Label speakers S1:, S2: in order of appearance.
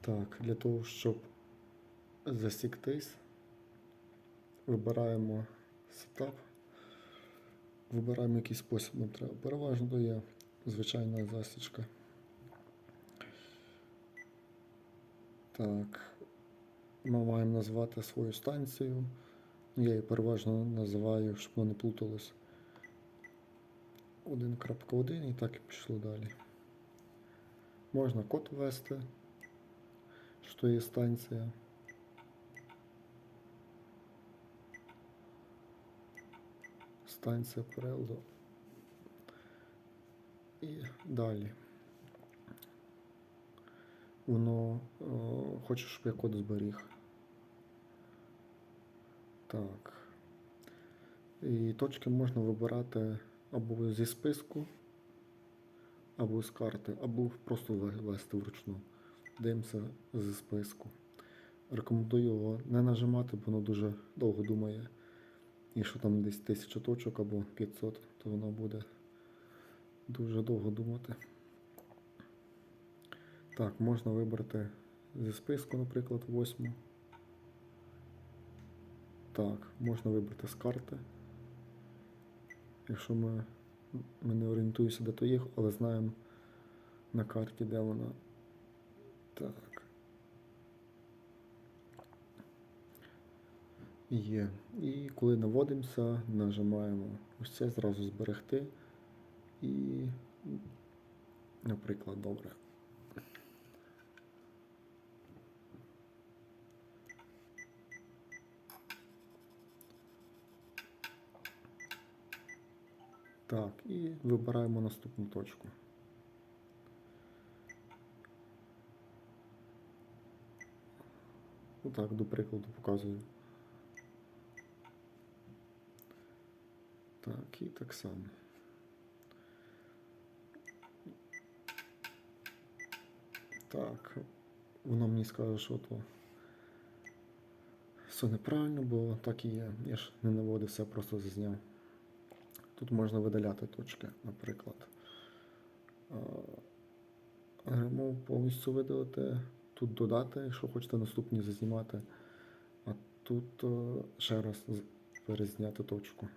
S1: Так, для того, щоб засіктись, вибираємо сетап, вибираємо який спосіб нам треба. Переважно є звичайна засічка. Так, ми маємо назвати свою станцію. Я її переважно називаю, щоб воно не плуталось. 1.1 і так і пішло далі. Можна код ввести, що є станція. Станція перегляду. І далі. Воно о, хоче, щоб я код зберіг. Так. І точки можна вибирати або зі списку, або з карти, або просто ве- ввести вручну. Дивимося зі списку. Рекомендую його не нажимати, бо воно дуже довго думає. Якщо там десь 1000 точок або 500, то воно буде дуже довго думати. Так, можна вибрати зі списку, наприклад, восьму. Так, можна вибрати з карти. Якщо ми, ми не орієнтуємося, де то є, але знаємо на карті, де вона. Так. Є. І коли наводимося, нажимаємо ось це, зразу зберегти. І, наприклад, добре. Так, і вибираємо наступну точку. Отак, до прикладу показую. Так, і так само. Так, воно мені скаже, що то все неправильно, бо так і є. Я ж не наводив все, просто зазняв. Тут можна видаляти точки, наприклад. Remove повністю видалити, тут додати, що хочете наступні зазнімати, а тут е, ще раз перезняти точку.